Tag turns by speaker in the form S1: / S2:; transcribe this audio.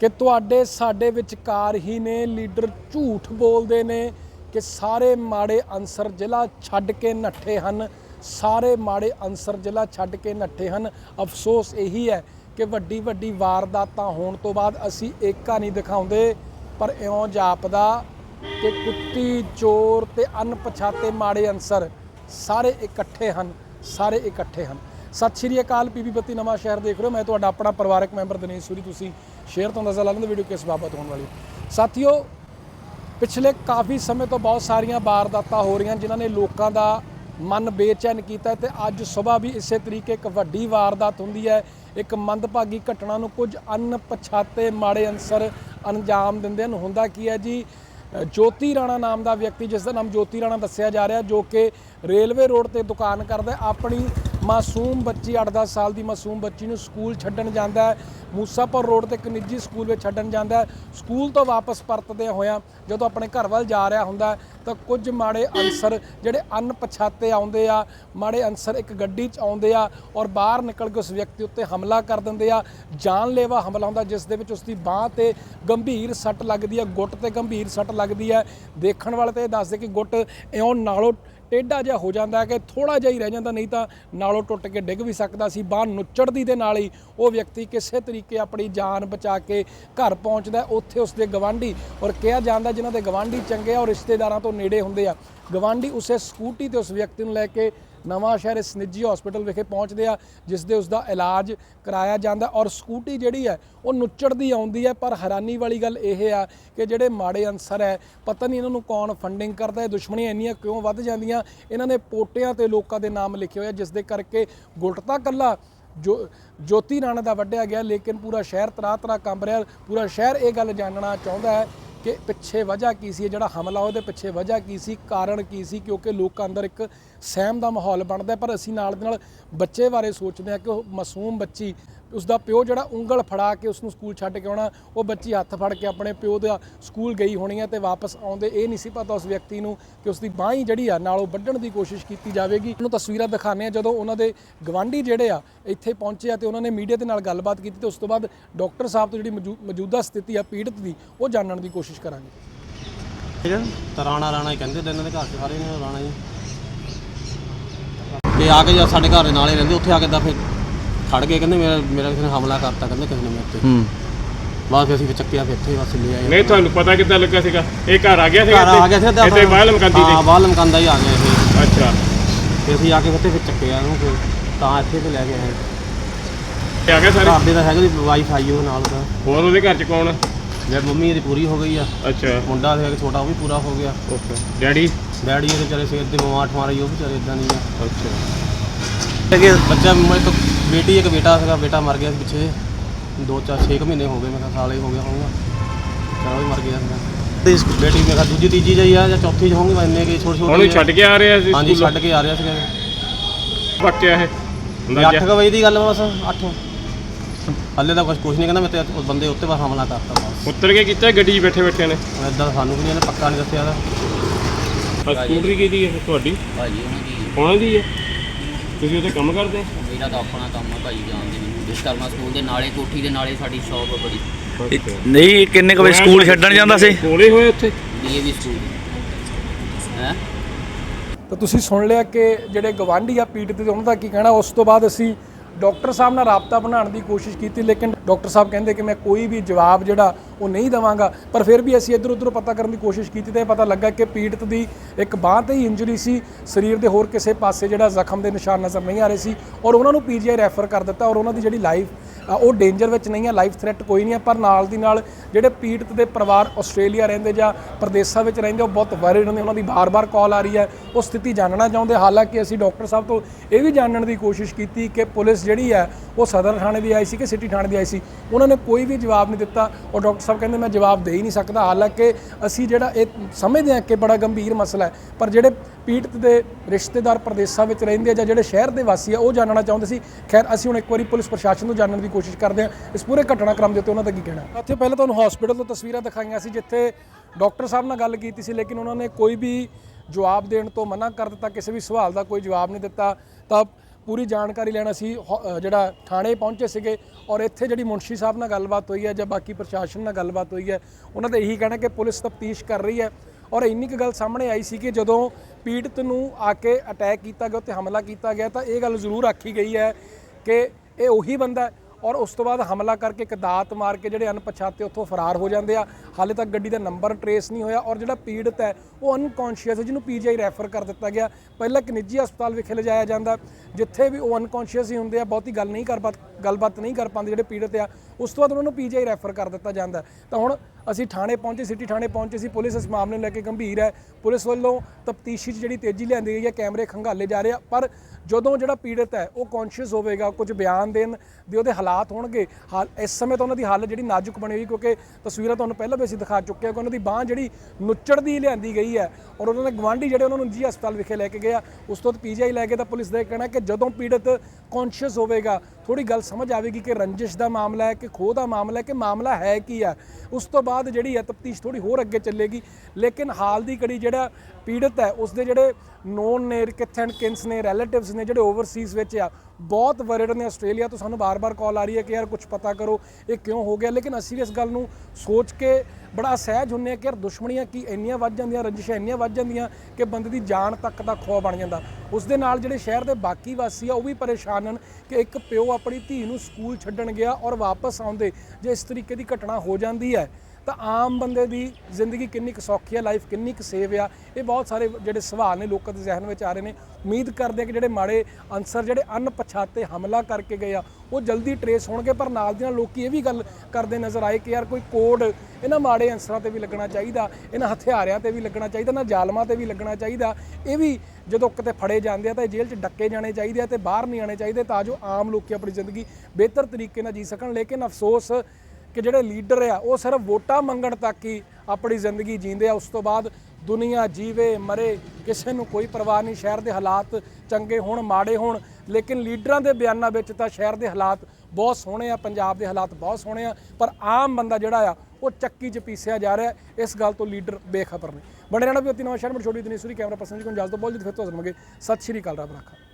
S1: ਕਿ ਤੁਹਾਡੇ, ਸਾਡੇ ਵਿਚਕਾਰ ਹੀ ਨੇ ਲੀਡਰ ਝੂਠ ਬੋਲਦੇ ਨੇ ਕਿ ਸਾਰੇ ਮਾੜੇ ਅੰਸਰ ਜ਼ਿਲ੍ਹਾ ਛੱਡ ਕੇ ਨੱਠੇ ਹਨ। ਸਾਰੇ ਮਾੜੇ ਅੰਸਰ ਜ਼ਿਲ੍ਹਾ ਛੱਡ ਕੇ ਨੱਠੇ ਹਨ। ਅਫਸੋਸ ਇਹੀ ਹੈ ਕਿ ਵੱਡੀ ਵੱਡੀ ਵਾਰਦਾਤਾਂ ਹੋਣ ਤੋਂ ਬਾਅਦ ਅਸੀਂ ਏਕਾ ਨਹੀਂ ਦਿਖਾਉਂਦੇ, ਪਰ ਇਉਂ ਜਾਪਦਾ ਕਿ ਕੁੱਤੀ, ਚੋਰ ਤੇ ਅਣਪਛਾਤੇ ਮਾੜੇ ਅੰਸਰ ਸਾਰੇ ਇਕੱਠੇ ਹਨ, ਸਾਰੇ ਇਕੱਠੇ ਹਨ। ਸਤਿ ਸ਼੍ਰੀ ਅਕਾਲ ਪੀਪੀ ਬੱਤੀ ਨਵਾਂ ਸ਼ਹਿਰ ਦੇਖ ਰਹੇ ਹੋ। ਮੈਂ ਤੁਹਾਡਾ ਆਪਣਾ ਪਰਿਵਾਰਕ ਮੈਂਬਰ ਦਿਨੇਸ਼ ਸੂਰੀ। ਤੁਸੀਂ ਸ਼ੇਅਰ ਤੋਂ ਅੰਦਾਜ਼ਾ ਲਾ ਲੈਂਦੇ ਵੀਡੀਓ ਕਿਸ ਬਾਬਤ ਹੋਣ ਵਾਲੀ। ਸਾਥੀਓ, ਪਿਛਲੇ ਕਾਫੀ ਸਮੇਂ ਤੋਂ ਬਹੁਤ ਸਾਰੀਆਂ ਵਾਰਦਾਤਾਂ ਹੋ ਰਹੀਆਂ ਜਿਨ੍ਹਾਂ ਨੇ ਲੋਕਾਂ ਦਾ ਮਨ ਬੇਚੈਨ ਕੀਤਾ ਤੇ ਅੱਜ ਸਵੇਰ ਵੀ ਇਸੇ ਤਰੀਕੇ ਇੱਕ ਵੱਡੀ ਵਾਰਦਾਤ ਹੁੰਦੀ ਹੈ। ਇੱਕ ਮੰਦਭਾਗੀ ਘਟਨਾ ਨੂੰ ਕੁਝ ਅਣਪਛਾਤੇ ਮਾੜੇ ਅੰਸਰ ਅੰਜਾਮ ਦਿੰਦੇ ਹਨ। ਹੁੰਦਾ ਕੀ ਹੈ ਜੀ ਜੋਤੀ ਰਾਣਾ ਨਾਮ ਦਾ ਵਿਅਕਤੀ ਜਿਸ ਦਾ ਨਾਮ ਜੋਤੀ ਰਾਣਾ ਦੱਸਿਆ ਜਾ ਰਿਹਾ ਜੋ ਕਿ ਰੇਲਵੇ ਰੋਡ ਤੇ ਦੁਕਾਨ ਕਰਦਾ ਆਪਣੀ ਮਾਸੂਮ ਬੱਚੀ 8-10 ਸਾਲ ਦੀ ਮਾਸੂਮ ਬੱਚੀ ਨੂੰ ਸਕੂਲ ਛੱਡਣ ਜਾਂਦਾ ਹੈ। ਮੂਸਾਪੁਰ ਰੋਡ ਤੇ ਇੱਕ ਨਿੱਜੀ ਸਕੂਲ ਵਿੱਚ ਛੱਡਣ ਜਾਂਦਾ ਸਕੂਲ ਤੋਂ ਵਾਪਸ ਪਰਤਦੇ ਹੋਇਆਂ ਜਦੋਂ ਆਪਣੇ ਘਰ ਵੱਲ ਜਾ ਰਿਹਾ ਹੁੰਦਾ ਤਾਂ ਕੁਝ ਮਾੜੇ ਅਨਸਰ ਜਿਹੜੇ ਅਣਪਛਾਤੇ ਆਉਂਦੇ ਆ, ਮਾੜੇ ਅਨਸਰ ਇੱਕ ਗੱਡੀ 'ਚ ਆਉਂਦੇ ਆ ਔਰ ਬਾਹਰ ਨਿਕਲ ਕੇ ਉਸ ਵਿਅਕਤੀ ਉੱਤੇ ਹਮਲਾ ਕਰ ਦਿੰਦੇ ਆ। ਜਾਨਲੇਵਾ ਹਮਲਾ ਹੁੰਦਾ, ਜਿਸ ਦੇ ਵਿੱਚ ਉਸ ਦੀ ਬਾਹ ਤੇ ਗੰਭੀਰ ਸੱਟ ਲੱਗਦੀ ਹੈ, ਗੁੱਟ ਤੇ ਗੰਭੀਰ ਸੱਟ ਲੱਗਦੀ ਹੈ। ਦੇਖਣ ਵਾਲੇ ਤੇ ਇਹ ਦੱਸਦੇ ਕਿ ਗੁੱਟ ਇਉਂ ਨਾਲੋਂ ਟੇਢਾ ਜਿਹਾ ਹੋ ਜਾਂਦਾ ਕਿ ਥੋੜਾ ਜਿਹਾ ਹੀ ਰਹਿ ਜਾਂਦਾ, ਨਹੀਂ ਤਾਂ ਨਾਲੋਂ ਟੁੱਟ ਕੇ ਡਿੱਗ ਵੀ ਸਕਦਾ ਸੀ, ਬਾਹ ਨੁੱਚੜਦੀ ਦੇ ਨਾਲ ਹੀ ਉਹ ਵਿਅਕਤੀ ਕਿਸੇ ਤਰੀਕੇ ਆਪਣੀ ਜਾਨ ਬਚਾ ਕੇ ਘਰ ਪਹੁੰਚਦਾ ਉੱਥੇ ਉਸਦੇ ਗਵਾਂਢੀ ਔਰ ਕਿਹਾ ਜਾਂਦਾ ਜਿਨ੍ਹਾਂ ਦੇ ਗਵਾਂਢੀ ਚੰਗੇ ਆ ਔਰ ਰਿਸ਼ਤੇਦਾਰਾਂ ਤੋਂ ਨੇੜੇ ਹੁੰਦੇ ਆ। ਗਵਾਂਢੀ ਉਸੇ ਸਕੂਟੀ ਤੇ ਉਸ ਵਿਅਕਤੀ ਨੂੰ ਲੈ ਕੇ ਨਵਾਂ ਸ਼ਹਿਰ ਇਸ ਨਿੱਜੀ ਹਸਪੀਟਲ ਵਿਖੇ ਪਹੁੰਚਦੇ ਆ ਜਿਸ ਦੇ ਉਸ ਦਾ ਇਲਾਜ ਕਰਾਇਆ ਜਾਂਦਾ ਔਰ ਸਕੂਟੀ ਜਿਹੜੀ ਹੈ, ਉਹ ਨੁੱਚੜਦੀ ਆਉਂਦੀ ਹੈ, ਪਰ ਹੈਰਾਨੀ ਵਾਲੀ ਗੱਲ ਇਹ ਆ ਕਿ ਜਿਹੜੇ ਮਾੜੇ ਅਨਸਰ ਹੈ, ਪਤਾ ਨਹੀਂ ਇਹਨਾਂ ਨੂੰ ਕੌਣ ਫੰਡਿੰਗ ਕਰਦਾ ਹੈ, ਦੁਸ਼ਮਣੀਆਂ ਇੰਨੀਆਂ ਕਿਉਂ ਵੱਧ ਜਾਂਦੀਆਂ, ਇਹਨਾਂ ਨੇ ਪੋਟਿਆਂ ਤੇ ਲੋਕਾਂ ਦੇ ਨਾਮ ਲਿਖੇ ਹੋਏ ਜਿਸ ਦੇ ਕਰਕੇ ਗੁਲਟਤਾ ਤਾਂ ਕੱਲਾ ਜੋ, ਜੋਤੀ ਰਾਣਾ ਦਾ ਵੱਢਿਆ ਗਿਆ, ਲੇਕਿਨ ਪੂਰਾ ਸ਼ਹਿਰ ਤਰਾ ਤਰਾ ਕੰਬ ਰਿਹਾ, ਪੂਰਾ ਸ਼ਹਿਰ ਇਹ ਗੱਲ ਜਾਣਨਾ ਚਾਹੁੰਦਾ ਹੈ ਕਿ ਪਿੱਛੇ ਵਜ੍ਹਾ ਕੀ ਸੀ ਜਿਹੜਾ ਹਮਲਾ ਉਹਦੇ ਪਿੱਛੇ ਵਜ੍ਹਾ ਕੀ ਸੀ, ਕਾਰਨ ਕੀ ਸੀ, ਕਿਉਂਕਿ ਲੋਕਾਂ ਅੰਦਰ ਇੱਕ ਸਹਿਮ ਦਾ ਮਾਹੌਲ ਬਣਦਾ ਪਰ ਅਸੀਂ ਨਾਲ ਦੇ ਨਾਲ ਬੱਚੇ ਬਾਰੇ ਸੋਚਦੇ ਹਾਂ ਕਿ ਉਹ ਮਾਸੂਮ ਬੱਚੀ ਉਸ ਦਾ ਪਿਓ ਜਿਹੜਾ ਉਂਗਲ ਫੜਾ ਕੇ ਉਸ ਨੂੰ ਸਕੂਲ ਛੱਡ ਕੇ ਆਉਣਾ, ਉਹ ਬੱਚੀ ਹੱਥ ਫੜ ਕੇ ਆਪਣੇ ਪਿਓ ਦਾ ਸਕੂਲ ਗਈ ਹੋਣੀ ਹੈ ਤੇ ਵਾਪਸ ਆਉਂਦੇ, ਇਹ ਨਹੀਂ ਸੀ ਪਤਾ ਉਸ ਵਿਅਕਤੀ ਨੂੰ ਕਿ ਉਸ ਦੀ ਬਾਂਹ ਜਿਹੜੀ ਆ ਨਾਲੋਂ ਵੱਢਣ ਦੀ ਕੋਸ਼ਿਸ਼ ਕੀਤੀ ਜਾਵੇਗੀ। ਉਹਨੂੰ ਤਸਵੀਰਾਂ ਦਿਖਾਉਂਦੇ ਆ ਜਦੋਂ ਉਹਨਾਂ ਦੇ ਗਵਾਂਢੀ ਜਿਹੜੇ ਆ ਇੱਥੇ ਪਹੁੰਚੇ ਆ ਤੇ ਉਹਨਾਂ ਨੇ ਮੀਡੀਆ ਦੇ ਨਾਲ ਗੱਲਬਾਤ ਕੀਤੀ ਤੇ ਉਸ ਤੋਂ ਬਾਅਦ ਡਾਕਟਰ ਸਾਹਿਬ ਤੋਂ ਜਿਹੜੀ ਮੌਜੂ- ਮੌਜੂਦਾ ਸਥਿਤੀ ਆ, ਪੀੜਤ ਦੀ, ਉਹ ਜਾਣਨ ਦੀ ਕੋਸ਼ਿਸ਼ ਕਰਾਂਗੇ।
S2: ਠੀਕ ਹੈ ਤਾਂ ਰਾਣਾ ਰਾਣਾ ਹੀ ਕਹਿੰਦੇ ਤੇ ਇਹਨਾਂ ਦੇ ਘਰ 'ਚ ਸਾਰੇ ਨੇ, ਰਾਣਾ ਜੀ। ਤੇ ਆ ਕੇ ਜਦ ਸਾਡੇ ਘਰ ਦੇ ਨਾਲੇ ਰਹਿੰਦੇ, ਉੱਥੇ ਆ ਕੇ ਤਾਂ ਫਿਰ ਖੜ ਗਏ ਕਹਿੰਦੇ ਮੇਰਾ ਮੇਰਾ ਕਿਸੇ ਨੇ ਹਮਲਾ ਕਰਤਾ ਕਹਿੰਦੇ ਕਿਸੇ ਨੇ ਮੇਰੇ ਤੇ।
S3: ਹੂੰ।
S2: ਬਾਅਦ ਫਿਰ ਅਸੀਂ ਫਿਰ ਚੱਕਿਆ ਫਿਰ ਇੱਥੇ ਬਸ ਲੈ ਆਏ
S4: ਨਹੀਂ ਤੁਹਾਨੂੰ ਪਤਾ ਕਿੱਦਾਂ ਲੱਗਾ ਸੀਗਾ? ਇਹ ਘਰ ਆ ਗਿਆ
S2: ਘਰ
S4: ਸੀਗਾ
S2: ਆ ਗਿਆ ਸੀ ਤੇ
S4: ਇੱਥੇ ਬਾਹਰ ਲਮਕਾਂਦੀ
S2: ਹਾਂ ਬਾਹਰ ਲਮਕਾਂਦਾ ਹੀ ਆ ਗਿਆ ਇਹ।
S4: ਅੱਛਾ।
S2: ਫਿਰ ਅਸੀਂ ਆ ਕੇ ਫਿਰ ਫਿਰ ਚੱਕਿਆ ਇਹਨੂੰ ਫਿਰ ਤਾਂ ਇੱਥੇ ਤੇ ਲੈ ਕੇ ਆਏ
S4: ਇਹ ਆ ਗਿਆ ਸਾਰੇ?
S2: ਘਰ ਦੇ ਤਾਂ ਹੈਗਾ ਦੀ ਵਾਈਫ ਆਈ ਉਹ ਨਾਲ ਦਾ
S4: ਹੋਰ ਉਹਦੇ ਘਰ ਚ ਕੌਣ?
S2: ਜੇ ਮੰਮੀ ਇਹਦੀ ਪੂਰੀ ਹੋ ਗਈ ਆ।
S4: ਅੱਛਾ।
S2: ਮੁੰਡਾ ਤੇ ਛੋਟਾ ਉਹ ਵੀ ਪੂਰਾ ਹੋ ਗਿਆ।
S4: ਓਕੇ। ਡੈਡੀ?
S2: ਡੈਡੀ ਇਹਦੇ ਵਿਚਾਰੇ ਸਿਰ ਤੇ ਬਿਮਾਰ ਠਮਾਰਾ ਉਹ ਵੀ ਵਿਚਾਰੇ ਇਦਾਂ ਨਹੀਂ ਆ।
S4: ਅੱਛਾ।
S2: ਬੱਚਾ ਮ- ਇੱਕ ਬੇਟੀ ਇੱਕ ਬੇਟਾ ਸੀਗਾ ਬੇਟਾ ਮਰ ਗਿਆ ਸੀ ਪਿੱਛੇ। ਦੋ ਚਾਰ 6 ਮਹੀਨੇ ਹੋ ਗਏ ਮੈਂ ਕਿਹਾ ਸਾਲ ਹੀ ਹੋ ਗਿਆ ਹੋਊਗਾ। ਚਲੋ ਵੀ ਮਰ ਗਿਆ ਸੀਗਾ। ਬੇਟੀ ਮੇਰੇ ਦੂਜੀ ਤੀਜੀ ਜਾਈ ਆ ਜਾਂ ਚੌਥੀ ਚ ਹੋਊਗੀ ਇੰਨੇ ਕਿ ਛੋਟੀ ਛੋਟੀ
S4: ਉਹਨੂੰ ਛੱਡ ਕੇ ਆ ਰਹੇ ਸੀ
S2: ਹਾਂਜੀ ਛੱਡ ਕੇ ਆ ਰਿਹਾ ਸੀਗਾ।
S4: ਪੱਕਿਆ ਇਹ ਅੰਦਾਜ਼ਾ?
S2: 8 ਵਜੇ ਦੀ ਗੱਲ ਵਾ ਬਸ 8 ਹੱਲੇ ਤਾਂ ਕੁਝ ਕੁਝ ਨਹੀਂ ਕਹਿੰਦਾ ਮੈਂ ਤੇ ਉਸ ਬੰਦੇ ਉੱਤੇ ਬਸ ਹਮਲਾ ਕਰਤਾ ਬਸ।
S4: ਉੱਤਰ ਕੇ ਕੀਤਾ ਗੱਡੀ 'ਚ ਬੈਠੇ ਬੈਠੇ ਨੇ?
S2: ਇਦਾਂ ਸਾਨੂੰ ਵੀ ਨਹੀਂ ਇਹਨੇ ਪੱਕਾ ਨਹੀਂ ਦੱਸਿਆ ਦਾ
S4: ਸਕੂਟਰੀ ਕਿਹਦੀ ਹੈ ਤੁਹਾਡੀ?
S5: ਭਾਜੀ ਉਹਨਾਂ ਦੀ
S4: ਉਹਨਾਂ ਦੀ ਹੈ? ਤੁਸੀਂ ਉੱਥੇ ਕੰਮ ਕਰਦੇ? ਹੋ?
S5: ਮੇਰਾ ਤਾਂ ਆਪਣਾ ਕੰਮ ਆ ਭਾਜੀ ਜਾਣਦੇ ਮੈਨੂੰ। ਵਿਸ਼ਕਰਮਾ ਸਕੂਲ ਦੇ ਨਾਲੇ ਕੋਠੀ ਦੇ ਨਾਲੇ ਸਾਡੀ ਸ਼ਾਪ ਆ ਬੜੀ।
S3: ਨਹੀਂ ਕਿੰਨੇ ਕੁ ਵਜੇ ਸਕੂਲ ਛੱਡਣ ਜਾਂਦਾ ਸੀ?
S4: ਕੋਲੇ ਹੋਏ ਉੱਥੇ।
S5: DAV school. ਹੈ?
S1: ਤਾਂ ਤੁਸੀਂ ਸੁਣ ਲਿਆ ਕਿ ਜਿਹੜੇ ਗਵਾਂਢੀ ਆ ਪੀੜਤ ਤੇ ਉਹਨਾਂ ਦਾ ਕੀ ਕਹਿਣਾ? ਉਸ ਤੋਂ ਬਾਅਦ ਅਸੀਂ ਡਾਕਟਰ ਸਾਹਿਬ ਨਾਲ ਰਾਬਤਾ ਬਣਾਉਣ ਦੀ ਕੋਸ਼ਿਸ਼ ਕੀਤੀ, ਲੇਕਿਨ ਡਾਕਟਰ ਸਾਹਿਬ ਕਹਿੰਦੇ ਕਿ ਮੈਂ ਕੋਈ ਵੀ ਜਵਾਬ ਜਿਹੜਾ ਉਹ ਨਹੀਂ ਦਵਾਂਗਾ। ਪਰ ਫਿਰ ਵੀ ਅਸੀਂ ਇੱਧਰ ਉੱਧਰ ਪਤਾ ਕਰਨ ਦੀ ਕੋਸ਼ਿਸ਼ ਕੀਤੀ ਤੇ ਪਤਾ ਲੱਗਾ ਕਿ ਪੀੜਤ ਦੀ ਇੱਕ ਬਾਂਹ ਤੇ ਹੀ ਇੰਜਰੀ ਸੀ। ਸਰੀਰ ਦੇ ਹੋਰ ਕਿਸੇ ਪਾਸੇ ਜਿਹੜਾ ਜ਼ਖਮ ਦੇ ਨਿਸ਼ਾਨ ਨਜ਼ਰ ਨਹੀਂ ਆ ਰਹੇ ਸੀ। ਔਰ ਉਹਨਾਂ ਨੂੰ ਪੀਜੀਆਈ ਰੈਫਰ ਕਰ ਦਿੱਤਾ ਔਰ ਉਹਨਾਂ ਦੀ ਜਿਹੜੀ ਲਾਈਫ ਉਹ ਡੇਂਜਰ ਵਿੱਚ ਨਹੀਂ ਹੈ ਲਾਈਫ ਥ੍ਰੈਟ ਕੋਈ ਨਹੀਂ ਹੈ ਪਰ ਨਾਲ ਦੀ ਨਾਲ ਜਿਹੜੇ ਪੀੜਤ ਦੇ ਪਰਿਵਾਰ ਆਸਟ੍ਰੇਲੀਆ ਰਹਿੰਦੇ ਜਾਂ ਪ੍ਰਦੇਸ਼ਾਂ ਵਿੱਚ ਰਹਿੰਦੇ, ਉਹ ਬਹੁਤ ਵਰਿਡ ਨੇ ਉਹਨਾਂ ਦੀ ਬਾਰ-ਬਾਰ ਕਾਲ ਆ ਰਹੀ ਹੈ ਉਹ ਸਥਿਤੀ ਜਾਣਨਾ ਚਾਹੁੰਦੇ ਹਾਲਾਂਕਿ ਅਸੀਂ ਡਾਕਟਰ ਸਾਹਿਬ ਤੋਂ ਇਹ ਵੀ ਜਾਣਨ ਦੀ ਕੋਸ਼ਿਸ਼ ਕੀਤੀ ਕਿ ਪੁਲਿਸ ਜਿਹੜੀ ਹੈ ਉਹ ਸਦਰ ਥਾਣੇ ਦੀ ਆਈ ਸੀ ਕਿ ਸਿਟੀ ਥਾਣੇ ਦੀ ਆਈ ਸੀ। ਉਹਨਾਂ ਨੇ ਕੋਈ ਵੀ ਜਵਾਬ ਨਹੀਂ ਦਿੱਤਾ। ਔਰ ਡਾਕਟਰ ਸਾਹਿਬ ਕਹਿੰਦੇ, ਮੈਂ ਜਵਾਬ ਦੇ ਹੀ ਨਹੀਂ ਸਕਦਾ। ਹਾਲਾਂਕਿ ਅਸੀਂ ਜਿਹੜਾ ਇਹ ਸਮਝਦੇ ਹਾਂ ਕਿ ਬੜਾ ਗੰਭੀਰ ਮਸਲਾ ਹੈ, ਪਰ ਜਿਹੜੇ ਪੀੜਤ ਦੇ ਰਿਸ਼ਤੇਦਾਰ ਪ੍ਰਦੇਸ਼ਾਂ ਵਿੱਚ ਰਹਿੰਦੇ ਆ ਜਾਂ ਜਿਹੜੇ ਸ਼ਹਿਰ ਦੇ ਵਾਸੀ ਆ, ਉਹ ਜਾਣਨਾ ਚਾਹੁੰਦੇ ਸੀ। ਖੈਰ, ਅਸੀਂ ਹੁਣ ਇੱਕ ਵਾਰੀ ਪੁਲਿਸ ਪ੍ਰਸ਼ਾਸਨ ਤੋਂ ਜਾਣਨ ਦੀ ਕੋਸ਼ਿਸ਼ ਕਰਦੇ ਹਾਂ। ਇਸ ਪੂਰੇ ਘਟਨਾਕ੍ਰਮ ਦੇ ਉੱਤੇ ਉਹਨਾਂ ਦਾ ਕੀ ਕਹਿਣਾ? ਇੱਥੇ ਪਹਿਲਾਂ ਤੁਹਾਨੂੰ ਹਸਪੀਟਲ ਤੋਂ ਤਸਵੀਰਾਂ ਦਿਖਾਈਆਂ ਸੀ, ਜਿੱਥੇ ਡਾਕਟਰ ਸਾਹਿਬ ਨਾਲ ਗੱਲ ਕੀਤੀ ਸੀ, ਲੇਕਿਨ ਉਹਨਾਂ ਨੇ ਕੋਈ ਵੀ ਜਵਾਬ ਦੇਣ ਤੋਂ ਮਨਾ ਕਰ ਦਿੱਤਾ, ਕਿਸੇ ਵੀ ਸਵਾਲ ਦਾ ਕੋਈ ਜਵਾਬ ਨਹੀਂ ਦਿੱਤਾ। ਤਾਂ ਪੂਰੀ ਜਾਣਕਾਰੀ ਲੈਣ ਅਸੀਂ ਹੋ- ਜਿਹੜਾ ਥਾਣੇ ਪਹੁੰਚੇ ਸੀਗੇ, ਔਰ ਇੱਥੇ ਜਿਹੜੀ ਮੁਨਸ਼ੀ ਸਾਹਿਬ ਨਾਲ ਗੱਲਬਾਤ ਹੋਈ ਹੈ ਜਾਂ ਬਾਕੀ ਪ੍ਰਸ਼ਾਸਨ ਨਾਲ ਗੱਲਬਾਤ ਹੋਈ ਹੈ, ਉਹਨਾਂ ਦਾ ਇਹੀ ਕਹਿਣਾ ਕਿ ਪੁਲਿਸ ਤਫਤੀਸ਼ ਕਰ ਰਹੀ ਹੈ। ਔਰ ਇੰਨੀ ਕੁ ਗੱਲ ਸਾਹਮਣੇ ਆਈ ਸੀ ਕਿ ਜਦੋਂ ਪੀੜਤ ਨੂੰ ਆ ਕੇ ਅਟੈਕ ਕੀਤਾ ਗਿਆ, ਉੱਤੇ ਹਮਲਾ ਕੀਤਾ ਗਿਆ, ਤਾਂ ਇਹ ਗੱਲ ਜ਼ਰੂਰ ਆਖੀ ਗਈ ਹੈ ਕਿ ਇਹ ਉਹੀ ਬੰਦਾ ਹੈ। ਔਰ ਉਸ ਤੋਂ ਬਾਅਦ ਹਮਲਾ ਕਰਕੇ ਇੱਕ ਦਾਤ ਮਾਰ ਕੇ ਜਿਹੜੇ ਅਣਪਛਾਤੇ ਉੱਥੋਂ ਫਰਾਰ ਹੋ ਜਾਂਦੇ ਆ। ਹਾਲੇ ਤੱਕ ਗੱਡੀ ਦਾ ਨੰਬਰ ਟਰੇਸ ਨਹੀਂ ਹੋਇਆ ਔਰ ਜਿਹੜਾ ਪੀੜਤ ਹੈ, ਉਹ ਅਨਕੌਂਸ਼ੀਅਸ ਹੈ, ਜਿਹਨੂੰ ਪੀਜੀਆਈ ਰੈਫਰ ਕਰ ਦਿੱਤਾ ਗਿਆ। ਪਹਿਲਾਂ ਇੱਕ ਨਿੱਜੀ ਹਸਪਤਾਲ ਵਿਖੇ ਲਿਜਾਇਆ ਜਾਂਦਾ, ਜਿੱਥੇ ਵੀ ਉਹ ਅਨਕੌਂਸ਼ੀਅਸ ਹੀ ਹੁੰਦੇ ਆ, ਬਹੁਤੀ ਗੱਲ ਨਹੀਂ ਕਰ ਪਾ ਗੱਲਬਾਤ ਨਹੀਂ ਕਰ ਪਾਉਂਦੇ ਜਿਹੜੇ ਪੀੜਤ ਆ। ਉਸ ਤੋਂ ਬਾਅਦ ਉਹਨਾਂ ਨੂੰ ਪੀਜੀਆਈ ਰੈਫਰ ਕਰ ਦਿੱਤਾ ਜਾਂਦਾ ਤਾਂ ਹੁਣ ਅਸੀਂ ਥਾਣੇ ਪਹੁੰਚੇ, ਸਿਟੀ ਥਾਣੇ ਪਹੁੰਚੇ ਸੀ, ਪੁਲਿਸ ਇਸ ਮਾਮਲੇ ਨੂੰ ਲੈ ਕੇ ਗੰਭੀਰ ਹੈ। ਪੁਲਿਸ ਵੱਲੋਂ ਤਫਤੀਸ਼ੀ 'ਚ ਜਿਹੜੀ ਤੇਜ਼ੀ ਲਿਆਂਦੀ ਗਈ ਹੈ, ਕੈਮਰੇ ਖੰਗਾਲੇ ਜਾ ਰਹੇ ਆ। ਪਰ ਜਦੋਂ ਜਿਹੜਾ ਪੀੜਤ ਹੈ, ਉਹ ਕੌਨਸ਼ੀਅਸ ਹੋਵੇਗਾ, ਕੁਝ ਬਿਆਨ ਦੇਣ ਦੇ ਉਹਦੇ ਹਾਲਾਤ ਹੋਣਗੇ, ਹਾਲ ਇਸ ਸਮੇਂ ਤਾਂ ਉਹਨਾਂ ਦੀ ਹਾਲਤ ਜਿਹੜੀ ਨਾਜ਼ੁਕ ਬਣੀ ਹੋਈ, ਕਿਉਂਕਿ ਤਸਵੀਰਾਂ ਤੁਹਾਨੂੰ ਪਹਿਲਾਂ ਵੀ ਅਸੀਂ ਦਿਖਾ ਚੁੱਕੇ ਹਾਂ ਕਿ ਉਹਨਾਂ ਦੀ ਬਾਹ ਜਿਹੜੀ ਨੁੱਚੜ ਦੀ ਲਿਆਂਦੀ ਗਈ ਹੈ ਔਰ ਉਹਨਾਂ ਦੇ ਗਵਾਂਢੀ ਜਿਹੜੇ ਉਹਨਾਂ ਨੂੰ ਜੀ ਹਸਪਤਾਲ ਵਿਖੇ ਲੈ ਕੇ ਗਿਆ ਉਸ ਤੋਂ ਬਾਅਦ ਪੀਜੀਆਈ ਲੈ ਕੇ ਤਾਂ ਪੁਲਿਸ ਦਾ ਇਹ ਕਹਿਣਾ ਕਿ ਜਦੋਂ ਪੀੜਤ ਕੌਨਸ਼ੀਅਸ ਹੋਵੇਗਾ ਥੋੜੀ ਗੱਲ ਸਮਝ ਆਵੇਗੀ ਕਿ ਰੰਜਿਸ਼ ਦਾ ਮਾਮਲਾ ਹੈ, ਕਿ ਖੋਹ ਦਾ ਮਾਮਲਾ ਕਿ ਮਾਮਲਾ ਹੈ ਕੀ ਆ? ਉਸ ਤੋਂ ਬਾਅਦ ਜਿਹੜੀ ਹੈ ਤਫਤੀਸ਼ ਥੋੜੀ ਹੋਰ ਅੱਗੇ ਚੱਲੇਗੀ। ਲੇਕਿਨ ਹਾਲ ਦੀ ਘੜੀ ਜਿਹੜਾ ਪੀੜਤ ਹੈ ਉਸ ਦੇ ਜਿਹੜੇ ਨੋਨ ਨੇ, ਕਿਥ ਐਂਡ ਕਿੰਸ ਨੇ ਰਿਲੇਟਿਵਸ ਨੇ ਜਿਹੜੇ ਓਵਰਸੀਜ਼ ਵਿੱਚ ਆ ਬਹੁਤ ਵਰਡ ਨੇ ਆਸਟ੍ਰੇਲੀਆ ਤੋਂ। ਸਾਨੂੰ ਬਾਰ-ਬਾਰ ਕਾਲ ਆ ਰਹੀ ਹੈ ਕਿ ਯਾਰ ਕੁਝ ਪਤਾ ਕਰੋ, ਇਹ ਕਿਉਂ ਹੋ ਗਿਆ? ਲੇਕਿਨ ਅਸੀਂ ਵੀ ਇਸ ਗੱਲ ਨੂੰ ਸੋਚ ਕੇ ਬੜਾ ਸਹਿਜ ਹੁੰਨੇ ਆ ਕਿ ਯਾਰ ਦੁਸ਼ਮਣੀਆਂ ਕੀ ਇੰਨੀਆਂ ਵੱਧ ਜਾਂਦੀਆਂ, ਰੰਜਿਸ਼ਾਂ ਇੰਨੀਆਂ ਵੱਧ ਜਾਂਦੀਆਂ ਕਿ ਬੰਦੇ ਦੀ ਜਾਨ ਤੱਕ ਦਾ ਖੌਅ ਬਣ ਜਾਂਦਾ। ਉਸ ਦੇ ਨਾਲ ਜਿਹੜੇ ਸ਼ਹਿਰ ਦੇ ਬਾਕੀ ਵਾਸੀ ਆ, ਉਹ ਵੀ ਪਰੇਸ਼ਾਨ ਹਨ ਕਿ ਇੱਕ ਪਿਓ ਆਪਣੀ ਧੀ ਨੂੰ ਸਕੂਲ ਛੱਡਣ ਗਿਆ ਔਰ ਵਾਪਸ ਆਉਂਦੇ, ਜੇ ਇਸ ਤਰੀਕੇ ਦੀ ਘਟਨਾ ਹੋ ਜਾਂਦੀ ਹੈ ਤਾਂ ਆਮ ਬੰਦੇ ਦੀ ਜ਼ਿੰਦਗੀ ਕਿੰਨੀ ਕੁ ਸੌਖੀ ਹੈ ਲਾਈਫ ਕਿੰਨੀ ਕੁ ਸੇਵ ਆ, ਇਹ ਬਹੁਤ ਸਾਰੇ ਜਿਹੜੇ ਸਵਾਲ ਨੇ ਲੋਕਾਂ ਦੇ ਜ਼ਿਹਨ ਵਿੱਚ ਆ ਰਹੇ ਨੇ। ਉਮੀਦ ਕਰਦੇ ਆ ਕਿ ਜਿਹੜੇ ਮਾੜੇ ਅਨਸਰ ਜਿਹੜੇ ਅਣਪਛਾਤੇ ਹਮਲਾ ਕਰਕੇ ਗਏ ਆ, ਉਹ ਜਲਦੀ ਟਰੇਸ ਹੋਣਗੇ, ਪਰ ਨਾਲ ਦੀ ਨਾਲ ਲੋਕੀ ਇਹ ਵੀ ਗੱਲ ਕਰਦੇ ਨਜ਼ਰ ਆਏ ਕਿ ਯਾਰ ਕੋਈ ਕੋਡ ਇਹਨਾਂ ਮਾੜੇ ਅਨਸਰਾਂ ਤੇ ਵੀ ਲੱਗਣਾ ਚਾਹੀਦਾ, ਇਹਨਾਂ ਹਥਿਆਰਿਆਂ ਤੇ ਵੀ ਲੱਗਣਾ ਚਾਹੀਦਾ, ਇਹਨਾਂ ਜ਼ਾਲਮਾਂ ਤੇ ਵੀ ਲੱਗਣਾ ਚਾਹੀਦਾ। ਇਹ ਵੀ ਜਦੋਂ ਕਿਤੇ ਫੜੇ ਜਾਂਦੇ ਆ ਤਾਂ ਇਹ ਜੇਲ੍ਹ 'ਚ ਡੱਕੇ ਜਾਣੇ ਚਾਹੀਦੇ ਆ ਤੇ ਬਾਹਰ ਨਹੀਂ ਆਣੇ ਚਾਹੀਦੇ ਤਾਂ ਜੋ ਆਮ ਲੋਕੀ ਆਪਣੀ ਜ਼ਿੰਦਗੀ ਬਿਹਤਰ ਤਰੀਕੇ ਨਾਲ ਜੀ ਸਕਣ। ਲੇਕਿਨ ਅਫਸੋਸ ਕਿ ਜਿਹੜੇ ਲੀਡਰ ਆ, ਉਹ ਸਿਰਫ ਵੋਟਾਂ ਮੰਗਣ ਤੱਕ ਹੀ ਆਪਣੀ ਜ਼ਿੰਦਗੀ ਜੀਂਦੇ ਆ। ਉਸ ਤੋਂ ਬਾਅਦ ਦੁਨੀਆ ਜੀਵੇ, ਮਰੇ, ਕਿਸੇ ਨੂੰ ਕੋਈ ਪਰਵਾਹ ਨਹੀਂ। ਸ਼ਹਿਰ ਦੇ ਹਾਲਾਤ ਚੰਗੇ ਹੋਣ, ਮਾੜੇ ਹੋਣ, ਲੇਕਿਨ ਲੀਡਰਾਂ ਦੇ ਬਿਆਨਾਂ ਵਿੱਚ ਤਾਂ ਸ਼ਹਿਰ ਦੇ ਹਾਲਾਤ ਬਹੁਤ ਸੋਹਣੇ ਆ, ਪੰਜਾਬ ਦੇ ਹਾਲਾਤ ਬਹੁਤ ਸੋਹਣੇ ਆ, ਪਰ ਆਮ ਬੰਦਾ ਜਿਹੜਾ ਆ, ਉਹ ਚੱਕੀ 'ਚ ਪੀਸਿਆ ਜਾ ਰਿਹਾ ਇਸ ਗੱਲ ਤੋਂ ਲੀਡਰ ਬੇਖਬਰ ਨੇ। ਬਣੇ ਰਹਿਣਾ ਵੀ ਅਤੀ ਨਵਾਂ ਸ਼ਹਿਰ ਵਿੱਚ ਛੋਟੀ ਦਿਨੀ ਸੂਰੀ ਕੈਮਰਾ ਪਰਸਨ ਜੀ ਕੋਲ ਜਲਦ ਤੋਂ ਬਹੁਤ ਜੀ ਫਿਰ ਤੋਂ ਹਾਜ਼ਰ ਸਤਿ ਸ਼੍ਰੀ ਅਕਾਲ, ਰੱਬ ਰਾਖਾ।